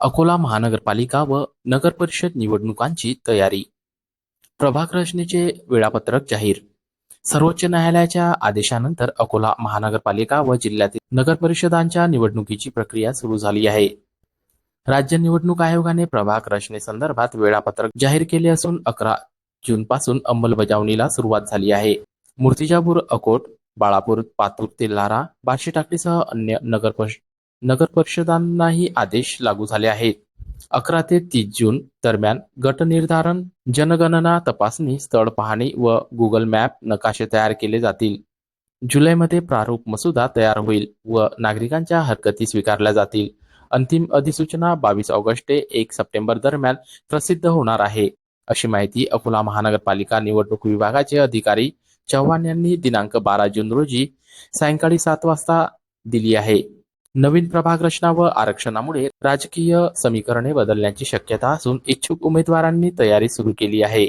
अकोला महानगरपालिका व नगर परिषद निवडणुकांची तयारी. प्रभाग रचनेचे वेळापत्रक जाहीर. सर्वोच्च न्यायालयाच्या आदेशानंतर अकोला महानगरपालिका व जिल्ह्यातील नगर परिषदांच्या निवडणुकीची प्रक्रिया सुरू झाली आहे. राज्य निवडणूक आयोगाने प्रभाग रचनेसंदर्भात वेळापत्रक जाहीर केले असून अकरा जून पासून अंमलबजावणीला सुरुवात झाली आहे. मूर्तिजापूर अकोट बाळापूर पातूर तेल्हारा बार्शी टाकळीसह अन्य नगर नगरपरिषदांनाही आदेश लागू झाले आहेत. अकरा ते तीस जून दरम्यान गटनिर्धारण जनगणना तपासणी स्थळ पाहणी व गुगल मॅप नकाशे तयार केले जातील. जुलैमध्ये प्रारूप मसुदा तयार होईल व नागरिकांच्या हरकती स्वीकारल्या जातील. अंतिम अधिसूचना बावीस ऑगस्ट ते एक सप्टेंबर दरम्यान प्रसिद्ध होणार आहे. अशी माहिती अकोला महानगरपालिका निवडणूक विभागाचे अधिकारी चव्हाण यांनी दिनांक बारा जून रोजी सायंकाळी सात वाजता दिली आहे. नवीन प्रभाग रचना व आरक्षणामुळे राजकीय समीकरणे बदलण्याची शक्यता असून इच्छुक उमेदवारांनी तयारी सुरू केली आहे.